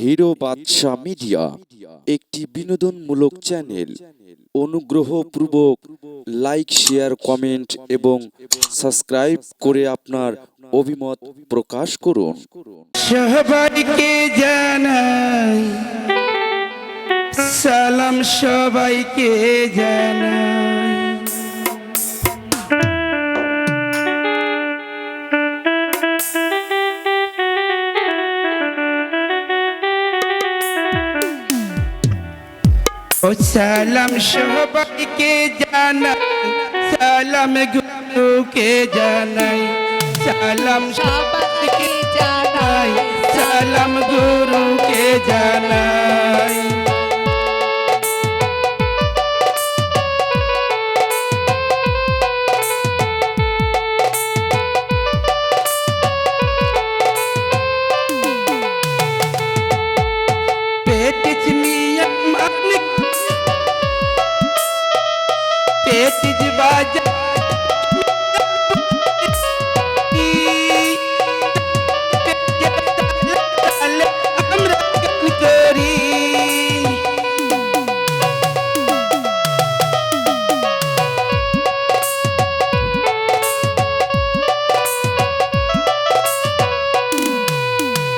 Hero বাদশা media একটি বিনোদনমূলক চ্যানেল। অনুগ্রহপূর্বক লাইক, শেয়ার, কমেন্ট এবং সাবস্ক্রাইব করে আপনার অভিমত প্রকাশ করুন। সবাইকে জানাই, সালাম সবাইকে জানাই। ও সালাম সবাইকে জানাই? সালাম গুরুকে জানাই। সালাম সবাইকে জানাই? সালাম গুরুকে জানাই।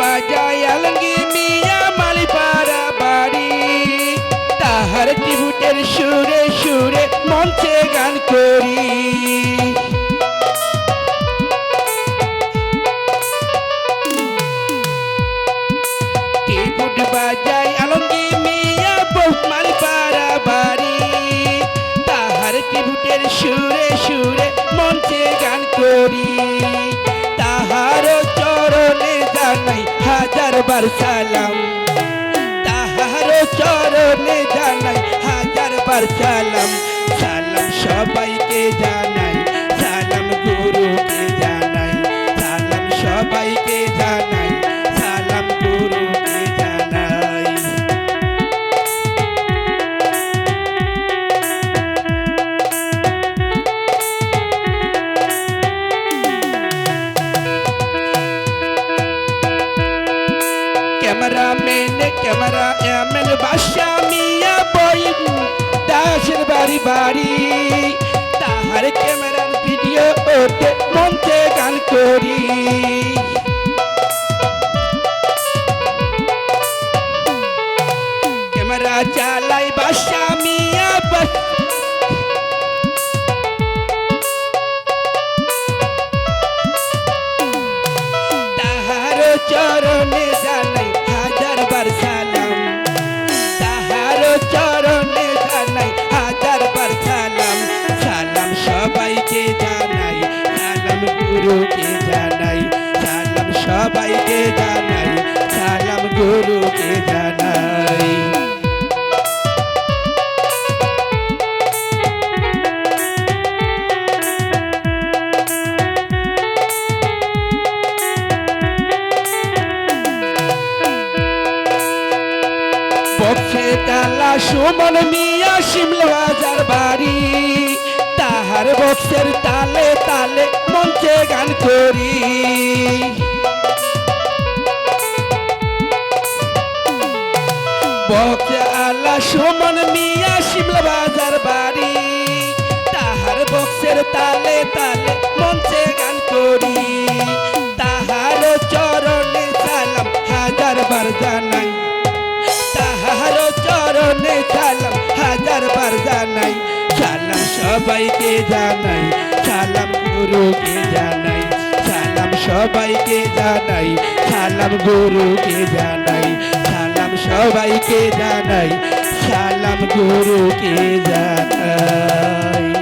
বাজায় আলঙ্গি মিয়া মালিপাড়া বাড়ি। তাহার ত্রিভুটের সুরে সুরে মঞ্চে গান করি। হাজার বার সালাম তাহার চরণে জানাই হাজার বার সালাম সালাম সবাইকে জানাই ক্যামেরাম্যান ক্যামেরা এমন বাসা মিয়া বই। দাসের বাড়ি বাড়ি। তাহার ক্যামেরার ভিডিও ওঠে মঞ্চে গান করি। ক্যামেরা চালাই বাসা মিয়া বাস চরণে গুরুকে তালা সুমন মিয়া শিমলা বাড়ি। তাহার বক্সের তালে তালে মঞ্চে গান করি। বক্সে আলা সুমন মিয়া শিমলা বাজার বাড়ি। তাহার বক্সের তালে তালে মঞ্চে গান করি। তাহার চরণে সালাম হাজার বার জানাই। তাহার চরণে সালাম হাজার বার জানাই। সালাম সবাইকে জানাই, সালাম গুরুকে জানাই, সালাম সবাইকে জানাই, সালাম গুরুকে জানাই। সবাইকে জানাই সালাম গুরুকে জানাই।